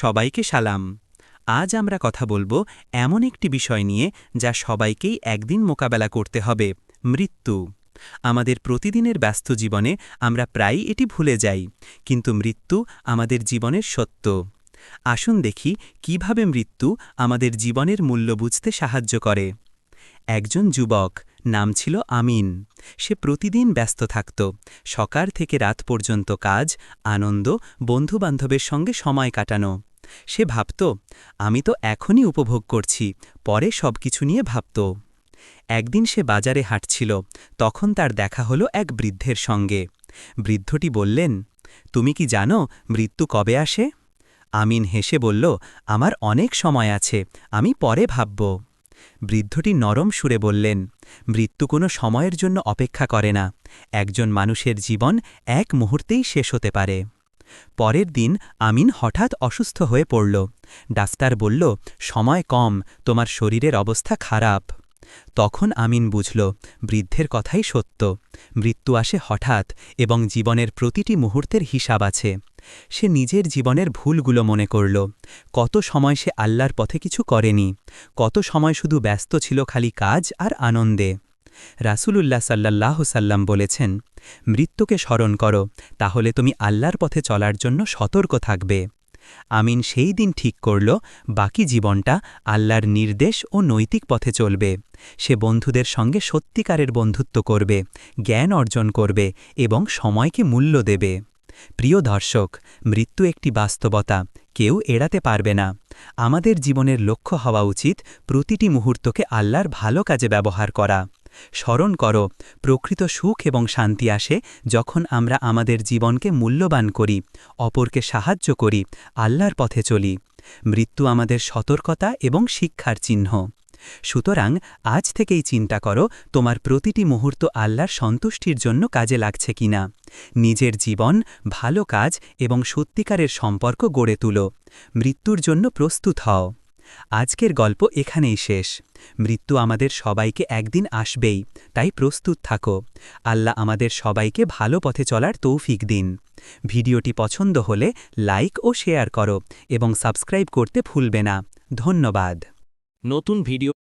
সবাইকে সালাম। আজ আমরা কথা বলব এমন একটি বিষয় নিয়ে যা সবাইকেই একদিন মোকাবেলা করতে হবে, মৃত্যু। আমাদের প্রতিদিনের ব্যস্ত জীবনে আমরা প্রায়ই এটি ভুলে যাই, কিন্তু মৃত্যু আমাদের জীবনের সত্য। আসুন দেখি কীভাবে মৃত্যু আমাদের জীবনের মূল্য বুঝতে সাহায্য করে। একজন যুবক, নাম ছিল আমিন। সে প্রতিদিন ব্যস্ত থাকত, সকাল থেকে রাত পর্যন্ত কাজ, আনন্দ, বন্ধুবান্ধবের সঙ্গে সময় কাটানো। সে ভাবত, আমি তো এখনই উপভোগ করছি, পরে সব কিছু নিয়ে ভাবত। একদিন সে বাজারে হাঁটছিল, তখন তার দেখা হলো এক বৃদ্ধের সঙ্গে। বৃদ্ধটি বললেন, তুমি কি জানো মৃত্যু কবে আসে? আমিন হেসে বলল, আমার অনেক সময় আছে, আমি পরে ভাবব। বৃদ্ধটি নরম সুরে বললেন, মৃত্যু কোনো সময়ের জন্য অপেক্ষা করে না, একজন মানুষের জীবন এক মুহূর্তেই শেষ হতে পারে। পরের দিন আমিন হঠাৎ অসুস্থ হয়ে পড়ল। ডাক্তার বলল, সময় কম, তোমার শরীরের অবস্থা খারাপ। তখন আমিন বুঝল, বৃদ্ধের কথাই সত্য। মৃত্যু আসে হঠাৎ এবং জীবনের প্রতিটি মুহূর্তের হিসাব আছে। সে নিজের জীবনের ভুলগুলো মনে করল। কত সময় সে আল্লাহর পথে কিছু করেনি। কত সময় শুধু ব্যস্ত ছিল খালি কাজ আর আনন্দে। রাসূলুল্লাহ সাল্লাল্লাহু সাল্লাম বলেছেন, মৃত্যুকে স্মরণ করো, তাহলে তুমি আল্লাহর পথে চলার জন্য সতর্ক থাকবে। আমিন সেই দিন ঠিক করল, বাকি জীবনটা আল্লাহর নির্দেশ ও নৈতিক পথে চলবে। সে বন্ধুদের সঙ্গে সত্যিকারের বন্ধুত্ব করবে, জ্ঞান অর্জন করবে এবং সময়কে মূল্য দেবে। প্রিয় দর্শক, মৃত্যু একটি বাস্তবতা, কেউ এড়াতে পারবে না। আমাদের জীবনের লক্ষ্য হওয়া উচিত প্রতিটি মুহূর্তকে আল্লাহর ভালো কাজে ব্যবহার করা। স্মরণ করো, প্রকৃত সুখ এবং শান্তি আসে যখন আমরা আমাদের জীবনকে মূল্যবান করি, অপরকে সাহায্য করি, আল্লাহর পথে চলি। মৃত্যু আমাদের সতর্কতা এবং শিক্ষার চিহ্ন। সুতরাং আজ থেকেই চিন্তা করো, তোমার প্রতিটি মুহূর্ত আল্লাহর সন্তুষ্টির জন্য কাজে লাগছে কিনা। নিজের জীবন, ভালো কাজ এবং সত্যিকারের সম্পর্ক গড়ে তুলো। মৃত্যুর জন্য প্রস্তুত হও। আজকের গল্প এখানেই শেষ। মৃত্যু আমাদের সবাইকে একদিন আসবেই, তাই প্রস্তুত থাকো। আল্লাহ আমাদের সবাইকে ভালো পথে চলার তৌফিক দিন। ভিডিওটি পছন্দ হলে লাইক ও শেয়ার করো এবং সাবস্ক্রাইব করতে ভুলবে না। ধন্যবাদ। নতুন ভিডিও